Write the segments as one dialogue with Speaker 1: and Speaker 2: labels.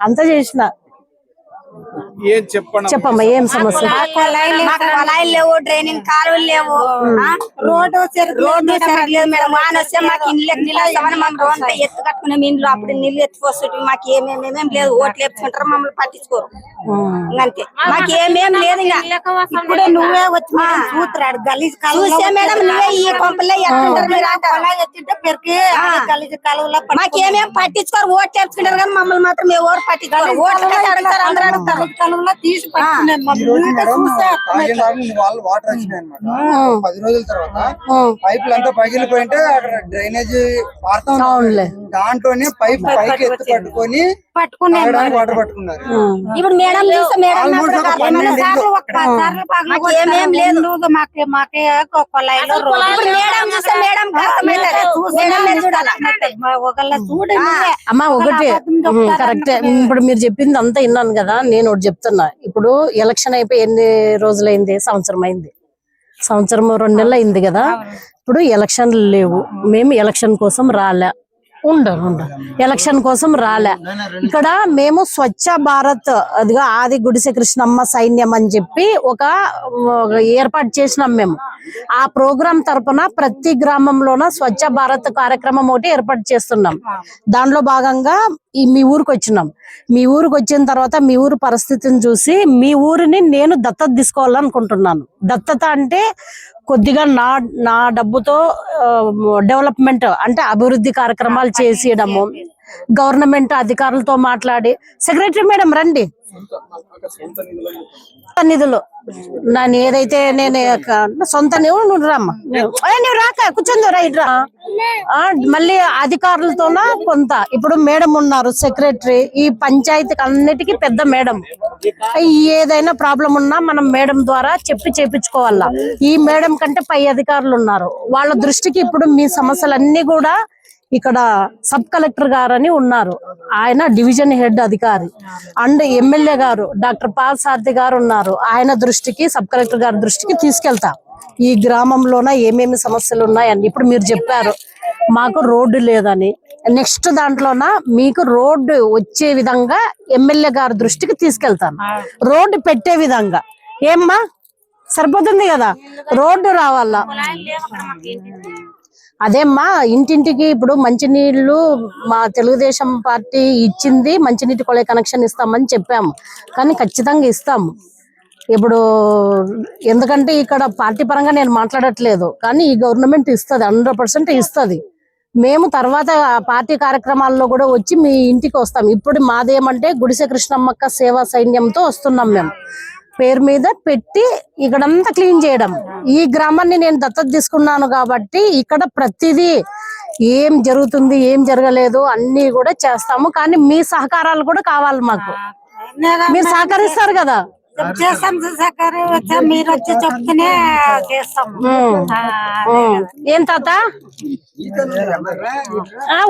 Speaker 1: అంతా చేసిన.
Speaker 2: ఏం చెప్పండి
Speaker 1: చెప్పమ్మా ఏం సమస్య?
Speaker 3: కొలాయిలు లేవు డ్రైనింగ్ కాలువలు లేవు. ఆ? రోడ్డు రోడ్డు సరిగ్లేదు మేడం. వాన వస్తే మాకు ఇల్లు నీళ్ళు వస్తామని మమ్మల్ని ఎత్తు కట్టుకునే ఇంట్లో అప్పుడు నీళ్ళు ఎత్తుకొస్తుంది మాకు ఏమేమేమేం లేదు. ఓట్లు వేపుకుంటారు మమ్మల్ని పట్టించుకోరు. ఇంకంతే మాకు ఏమేం లేదు ఇంకా.
Speaker 4: ఇప్పుడే నువ్వే వచ్చి మేడం చూతురాడు గలీజ్
Speaker 3: చూసే మేడం నువ్వే ఈ కొంపలే ఎట్లుంటారు మీరు అంటారు.
Speaker 4: ఎత్తుంటే పెరికి గలీజ్ కలువలో
Speaker 3: మాకేమేం పట్టించుకోరు ఓట్లు వేసుకుంటారు కానీ మమ్మల్ని మాత్రం ఎవరు పట్టించుకోరు. ఓట్లు అడుగుతారు అందరూ అడుగుతారు.
Speaker 4: కలువలో తీసి
Speaker 5: వాళ్ళు వాటర్ వచ్చినాయి అనమాట పది రోజుల తర్వాత పైపులు అంతా పగిలిపోయింటే అక్కడ డ్రైనేజ్ పారుతా. దాంట్లోనే పైప్ పైకి ఎత్తు పట్టుకొని
Speaker 4: పట్టుకునే
Speaker 5: తాగడానికి వాటర్ పట్టుకున్నారు.
Speaker 3: ఇప్పుడు మేడం మేడం లేదు.
Speaker 4: మాకే మాకే కొలాయిలో
Speaker 1: అమ్మా ఒకటి. కరెక్ట్. ఇప్పుడు మీరు చెప్పింది అంతా విన్నాను కదా నేను ఒకటి చెప్తున్నా. ఇప్పుడు ఎలక్షన్ అయిపోయి ఎన్ని రోజులైంది? సంవత్సరం అయింది. సంవత్సరం రెండు నెలలు అయింది కదా. ఇప్పుడు ఎలక్షన్లు లేవు. మేము ఎలక్షన్ కోసం రాలే. ఉండరు ఉండరు ఎలక్షన్ కోసం రాలే. ఇక్కడ మేము స్వచ్ఛ భారత్ అదిగా ఆది గుడిసె కృష్ణమ్మ సైన్యం అని చెప్పి ఒక ఒక ఏర్పాటు చేసినాం మేము. ఆ ప్రోగ్రాం తరపున ప్రతి గ్రామంలోన స్వచ్ఛ భారత్ కార్యక్రమం ఒకటి ఏర్పాటు చేస్తున్నాం. దాంట్లో భాగంగా ఈ మీ ఊరికి వచ్చినాం. మీ ఊరికి వచ్చిన తర్వాత మీ ఊరు పరిస్థితిని చూసి మీ ఊరిని నేను దత్తత తీసుకోవాలనుకుంటున్నాను. దత్తత అంటే కొద్దిగా నా నా డబ్బుతో డెవలప్మెంట్ అంటే అభివృద్ధి కార్యక్రమాలు చేసేయడము. గవర్నమెంట్ అధికారులతో మాట్లాడి. సెక్రటరీ మేడం రండి. నిధులు. నన్ను ఏదైతే నేను సొంత నువ్వు నువ్వు రామ్మా. నువ్వు- రాక కూర్చొని రైట్ రా. మళ్ళీ అధికారులతోన కొంత. ఇప్పుడు మేడం ఉన్నారు సెక్రటరీ. ఈ పంచాయతీకి అన్నిటికీ పెద్ద మేడం. ఏదైనా ప్రాబ్లం ఉన్నా మనం మేడం ద్వారా చెప్పి చేపించుకోవాలా. ఈ మేడం కంటే పై అధికారులు ఉన్నారు. వాళ్ళ దృష్టికి ఇప్పుడు మీ సమస్యలన్నీ కూడా ఇక్కడ సబ్ కలెక్టర్ గారని ఉన్నారు. ఆయన డివిజన్ హెడ్ అధికారి. అండ్ ఎమ్మెల్యే గారు డాక్టర్ పాల్ సారథి గారు ఉన్నారు. ఆయన దృష్టికి సబ్ కలెక్టర్ గారి దృష్టికి తీసుకెళ్తా. ఈ గ్రామంలోన ఏమేమి సమస్యలు ఉన్నాయని ఇప్పుడు మీరు చెప్పారు. మాకు రోడ్డు లేదని. నెక్స్ట్ దాంట్లోన మీకు రోడ్డు వచ్చే విధంగా ఎమ్మెల్యే గారి దృష్టికి తీసుకెళ్తాను. రోడ్డు పెట్టే విధంగా. ఏమ్మా? సరిపోతుంది కదా? రోడ్డు రావాలా? అదేమ్మా ఇంటింటికి ఇప్పుడు మంచినీళ్ళు మా తెలుగుదేశం పార్టీ ఇచ్చింది మంచినీటి కొలే కనెక్షన్ ఇస్తామని చెప్పాము. కానీ ఖచ్చితంగా ఇస్తాము. ఇప్పుడు ఎందుకంటే ఇక్కడ పార్టీ పరంగా నేను మాట్లాడట్లేదు. కానీ ఈ గవర్నమెంట్ ఇస్తుంది హండ్రెడ్ పర్సెంట్ ఇస్తుంది. మేము తర్వాత పార్టీ కార్యక్రమాల్లో కూడా వచ్చి మీ ఇంటికి వస్తాం. ఇప్పుడు మాదేమంటే గుడిసె కృష్ణమ్మక్క సేవా సైన్యంతో వస్తున్నాం మేము. పేరు మీద పెట్టి ఇక్కడంతా క్లీన్ చేయడం. ఈ గ్రామాన్ని నేను దత్తత తీసుకున్నాను కాబట్టి ఇక్కడ ప్రతిదీ ఏం జరుగుతుంది ఏం జరగలేదు అన్ని కూడా చేస్తాము. కానీ మీ సహకారాలు కూడా కావాలి మాకు. మీరు సహకరిస్తారు కదా?
Speaker 4: చేస్తాం మీరు వచ్చి చెప్తేనే చేస్తాం.
Speaker 1: ఏం తాత?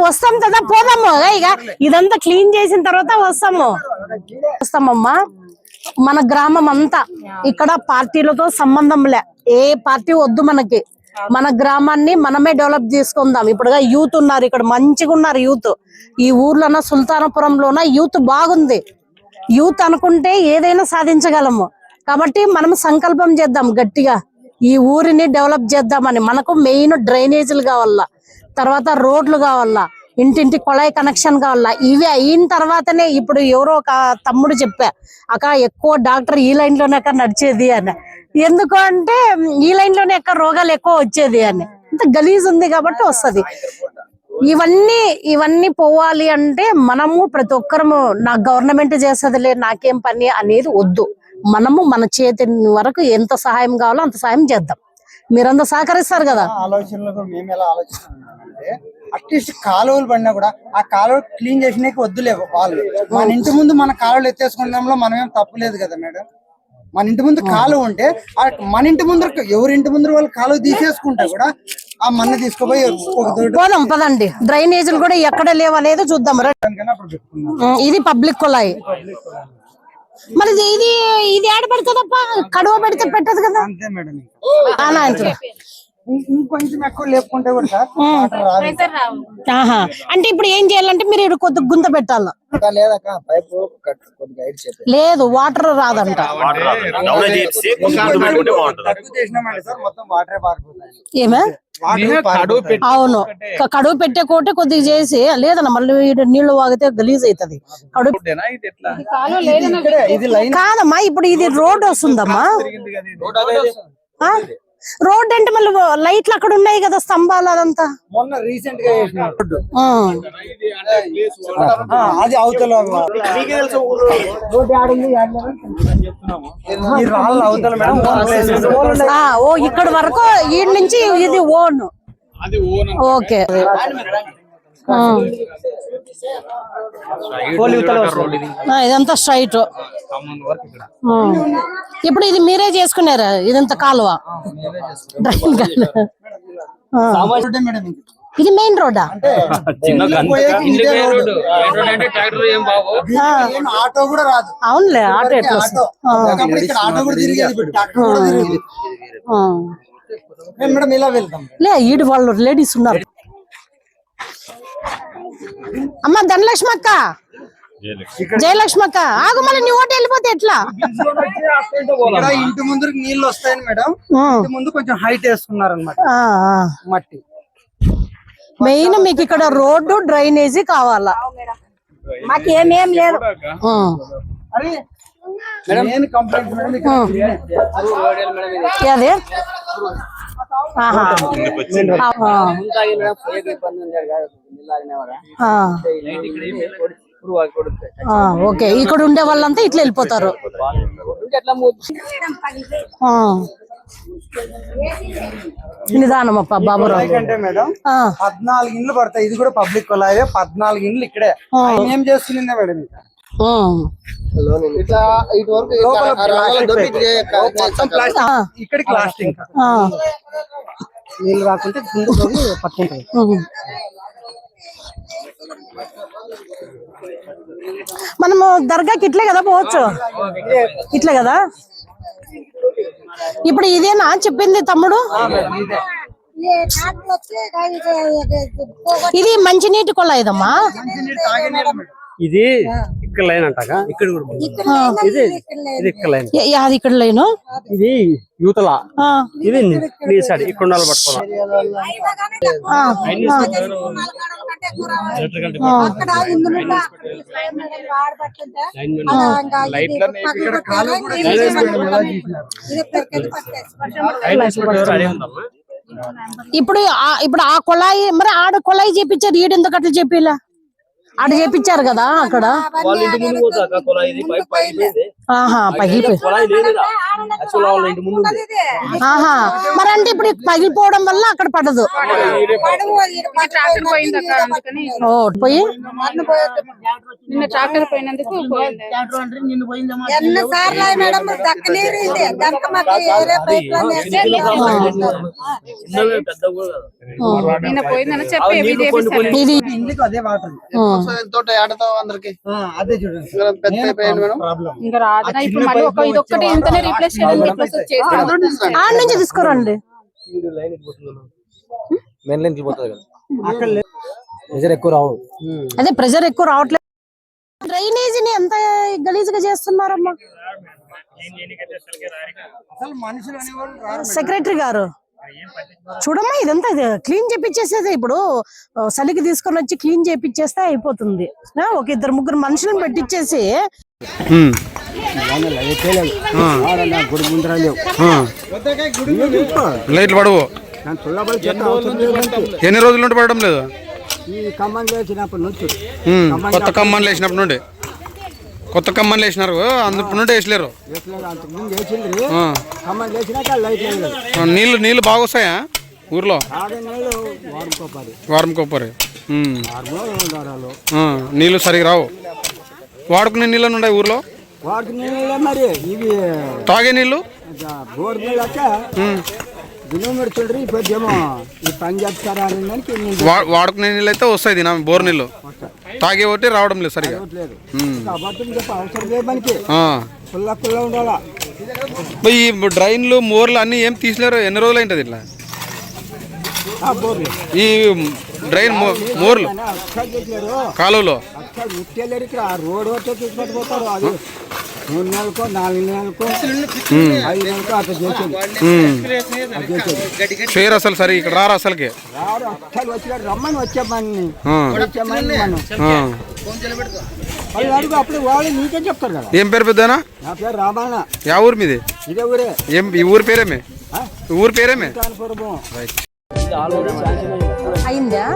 Speaker 1: వస్తాం కదా పోదాము. ఇక ఇదంతా క్లీన్ చేసిన తర్వాత వస్తాము. వస్తామమ్మా. మన గ్రామం అంతా ఇక్కడ పార్టీలతో సంబంధం లే ఏ పార్టీ వద్దు మనకి. మన గ్రామాన్ని మనమే డెవలప్ చేసుకుందాం. ఇప్పుడు యూత్ ఉన్నారు ఇక్కడ మంచిగా ఉన్నారు యూత్. ఈ ఊర్లోన సుల్తానపురంలోన యూత్ బాగుంది. యూత్ అనుకుంటే ఏదైనా సాధించగలము. కాబట్టి మనం సంకల్పం చేద్దాం గట్టిగా. ఈ ఊరిని డెవలప్ చేద్దామని. మనకు మెయిన్ డ్రైనేజీలు కావాలా. తర్వాత రోడ్లు కావాలా. ఇంటింటి కొళాయి కనెక్షన్ కావాలా ఇవి అయిన తర్వాతనే ఇప్పుడు ఎవరో ఒక తమ్ముడు చెప్పా అక్క ఎక్కువ డాక్టర్ ఈ లైన్లోనే అక్క నడిచేది అని. ఎందుకు అంటే ఈ లైన్లోనే అక్క రోగాలు ఎక్కువ వచ్చేది అని. ఇంత గలీజ్ ఉంది కాబట్టి వస్తది. ఇవన్నీ ఇవన్నీ పోవాలి అంటే మనము ప్రతి ఒక్కరము నా గవర్నమెంట్ చేసేదిలే నాకేం పని అనేది వద్దు. మనము మన చేతి వరకు ఎంత సహాయం కావాలో అంత సహాయం చేద్దాం. మీరంతా సహకరిస్తారు కదా?
Speaker 5: ఆలోచనలు మేము ఎలా ఆలోచిస్తున్నామంటే అట్లీస్ట్ కాలువలు పడినా కూడా ఆ కాలువలు క్లీన్ చేసినాక వద్దులే వాళ్ళు. మన ఇంటి ముందు మన కాలువలు ఎత్తేసుకునేంలో మనం ఏం తప్పులేదు కదా మేడం? మన ఇంటి ముందు కాలువ ఉంటే మన ఇంటి ముందర ఎవరి ఇంటి ముందర వాళ్ళు కాలువ తీసేసుకుంటే కూడా ఆ మన్ను తీసుకుపోయి
Speaker 1: పోదాం పదండి. డ్రైనేజీలు కూడా ఎక్కడ లేవు అనేది చూద్దాం. ఇది పబ్లిక్ కుళాయి. మరి ఇది- ఇది ఏడ పెడుతుందప్ప? కడువ పెడితే పెట్టదు కదా?
Speaker 5: అంతే మేడం ఇంకొంచెం ఎక్కువ లేపుకుంటే కూడా సార్ వాటర్ రాదు.
Speaker 1: ఆహా. అంటే ఇప్పుడు ఏం చేయాలంటే మీరు ఇక్కడ కొద్ది గుంత పెట్టాల?
Speaker 5: ఇంకా లేదక్క పైపు కట్ కొద్దిగా ఐదు చెప్పి
Speaker 1: లేదు వాటర్ రాదంట.
Speaker 6: డౌన్ చేసి కొంచెం గుర్తు పెట్టుకుంటే బాగుంటుంది.
Speaker 5: తక్కువ చేసినామంటే సార్ మొత్తం వాటరే పారిపోతాయి
Speaker 1: ఏమే?
Speaker 5: వాటర్
Speaker 2: కడువు పెట్టి
Speaker 1: అవును. క- కడుగు పెట్టే కోటే కొద్దిగా చేసి లేదన్న మళ్ళీ ఈడ నీళ్ళు వాగితే గలీజ్ అవుతుంది కడుగు
Speaker 2: రోడ్డేనా ఇది ఎట్లా
Speaker 5: ఇక్కడే ఇది లైన్.
Speaker 1: కాదమ్మా ఇప్పుడు ఇది రోడ్ వస్తుందమ్మా. ఆ? రోడ్ అంటే మళ్ళీ లైట్లు అక్కడ ఉన్నాయి కదా స్తంభాలు అదంతా.
Speaker 5: మొన్న రీసెంట్గా అది అవతల రోడ్డు ఆడింది ఈ రాళ్ళు అవతల మేడం ఓన్ ప్లేస్
Speaker 1: ఆ, ఓ ఇక్కడ వరకు ఈ నుంచి ఇది ఓన్.
Speaker 2: అది ఓన్
Speaker 1: ఓకే. ఇదంతా స్ట్రైట్. ఇప్పుడు ఇది మీరే చేసుకున్నారా? ఇదంతా కాలువ?
Speaker 5: ఇది.
Speaker 1: మెయిన్ రోడ్డా?
Speaker 5: ఆటో కూడా రాదు.
Speaker 1: అవునులే ఆటో ఎట్లా
Speaker 5: మేడం ఇలా వెళ్తాం?
Speaker 1: లే ఈడు వాళ్ళు లేడీస్ ఉన్నారు. అమ్మ ధనలక్ష్మి అక్క. జయలక్ష్మి. అక్క. ఆగు మళ్ళీ నీ ఓటు వెళ్ళిపోతే ఎట్లా?
Speaker 5: ఇక్కడ ఇంటి ముందు నీళ్ళు వస్తాయని మేడం. ఇంటి ముందు కొంచెం హైట్ వేస్తున్నారు అనమాట. మట్టి.
Speaker 1: మెయిన్ మీకు ఇక్కడ రోడ్డు డ్రైనేజీ కావాలా?
Speaker 3: మాకేమేం లేదు
Speaker 5: కంప్లైంట్ మేడం ఇక్కడ
Speaker 1: అదే ఓకే. ఇక్కడ ఉండే వాళ్ళంతా ఇట్లా వెళ్ళిపోతారు. ఆ. నిదానమప్ప బాబురావు
Speaker 5: మేడం. పద్నాలుగు ఇండ్లు పడతాయి. ఇది కూడా పబ్లిక్ కొలాయే పద్నాలుగు ఇండ్లు ఇక్కడే. ఏం చేస్తుండే మేడం? ఇంకా
Speaker 1: ఆ.
Speaker 5: ఇట్లా ఇటు వరకు. ఇక్కడికి. నీళ్ళు రాకుంటే పట్టుకుంటాయి.
Speaker 1: మనము దర్గాకి ఇట్లే కదా పోవచ్చు? ఇట్లే కదా? ఇప్పుడు ఇదేనా చెప్పింది తమ్ముడు? ఇది మంచినీటి
Speaker 5: నీళ్ళు మేడం.
Speaker 7: ఇది ఇక్కడ లైన్ అంటాక? ఇక్కడ కూడా ఇది ఇది ఇక్కడ లైన్.
Speaker 1: అది ఇక్కడ లేను?
Speaker 7: ఇది యూతల
Speaker 1: ఆ,
Speaker 7: ఇది నీ సైడ్ పట్టుకోవాలి.
Speaker 1: ఇప్పుడు ఆ- ఇప్పుడు ఆ కొలాయి మరి ఆడ కొలాయి చేపించారు ఈడు ఎందుకు అట్లా చెప్పిలా? ఆడ చేపించారు కదా అక్కడ?
Speaker 7: వాళ్ళ ఇంటి ముందు పోతాక కొలాయి ఇది పైప్ పగిలిపోయింది
Speaker 1: ఆహా పగిలిపోయి. ఆహా మరి అంటే ఇప్పుడు పగిలిపోవడం వల్ల అక్కడ పడదు. ఓ పోయి?
Speaker 8: నిన్న ట్రాక్టర్ పోయినందుకు ఇంకా రాదు ఇప్పుడు మళ్ళీ ఒక ఇది ఒక్కటి ఇంతనే రీప్లేస్ చేయడానికి
Speaker 1: నుంచి తీసుకురండి.
Speaker 5: అక్కడ లేదు.
Speaker 7: ప్రెజర్ ఎక్కువ రావు.
Speaker 1: అదే ప్రెజర్ ఎక్కువ రావట్లేదు. డ్రైనేజీని ఎంత గలీజ్గా చేస్తున్నారమ్మా సెక్రటరీ గారు చూడమ్మా ఇదంతా క్లీన్ చేపించేసేదే ఇప్పుడు. చలికి తీసుకొని వచ్చి క్లీన్ చేపించేస్తే అయిపోతుంది. ఒక ఇద్దరు ముగ్గురు మనుషులను పెట్టించేసి
Speaker 9: లైట్లు పడవు. ఎన్ని రోజుల నుండి పడడం లేదు? కొత్త కమ్మలు వేసినప్పటి నుండి. కొత్త కమ్మలు వేసినారు అందుకు నుండి వేసలేరు నీళ్ళు నీళ్ళు బాగా వస్తాయా ఊర్లో? వారం కొప్పరి నీళ్ళు సరిగా రావు. వాడుకునే నీళ్ళు ఉన్నాయి ఊర్లో?
Speaker 10: నీళ్ళే మరి. ఇవి
Speaker 9: తాగే
Speaker 10: బోర్ నీళ్ళు ఇప్పుడేమో ఈ పని
Speaker 9: వాడుకునే నీళ్ళు అయితే వస్తాయి దిన బోర్ నీళ్ళు. తాగే ఒకటి రావడం లేదు సరిగా.
Speaker 10: అవసరం లేదు మనకి. కుల్ల కుల్ల ఉండాలా?
Speaker 9: ఈ డ్రైన్లు మోర్లు అన్ని ఏం తీసలేరు ఎన్ని రోజులు అయింటది ఇట్లా? ఈ డ్రైన్ మోర్లు. కాలువలో.
Speaker 10: అక్కడ ముట్టెళ్ళారు ఇక్కడ ఆ రోడ్ వచ్చే తీసుకొచ్చిపోతారు అది మూడు నెలలకు నాలుగు నెలలకు ఐదు నెలలకు అట్లా చేసేది
Speaker 9: ఉమ్.
Speaker 10: అది చేసేది
Speaker 9: చేయరు అసలు సరే ఇక్కడ రారు అసలుకి.
Speaker 10: వచ్చాడు రమ్మని వచ్చామని
Speaker 9: ఆ.
Speaker 10: వచ్చామని మనం
Speaker 9: ఆ.
Speaker 10: వాళ్ళు అడుగు అప్పుడు వాళ్ళు నీకే చెప్తారు కదా
Speaker 9: ఏం పేరు పెద్దనా?
Speaker 10: నా పేరు రామాయణ
Speaker 9: యా ఊరు మీది?
Speaker 10: ఇదే ఊరే.
Speaker 9: ఏం ఈ ఊరి పేరేమే? ఊరి పేరేమే?
Speaker 1: అయిందా.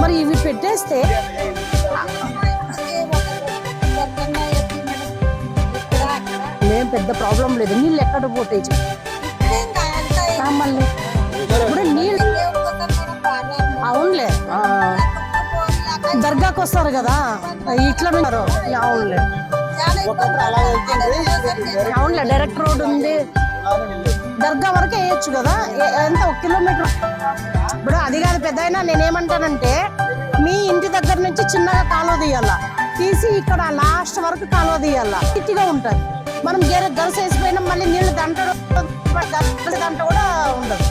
Speaker 1: మరి ఇవి పెట్టేస్తే? ఏం పెద్ద ప్రాబ్లం లేదు. నీళ్ళు ఎక్కడ పోతాయి. ఆ, మళ్ళీ ఇప్పుడు నీళ్ళు అవునులే. దర్గాకి వస్తారు కదా. ఇట్లా ఉన్నారు. అవునులే. అవునులే. డైరెక్ట్ రోడ్ ఉంది. దర్గా వరకు వేయచ్చు కదా? ఎంత? ఒక కిలోమీటర్. ఇప్పుడు అది కాదు పెద్ద అయినా నేనేమంటానంటే మీ ఇంటి దగ్గర నుంచి చిన్నగా కాలువ తీయాల? తీసి ఇక్కడ లాస్ట్ వరకు కాలువ తీయాల? ఇట్టిగా ఉంటుంది. మనం గెర గరస వేసిపోయినా మళ్ళీ నీళ్ళు దంట దంట కూడా ఉండదు.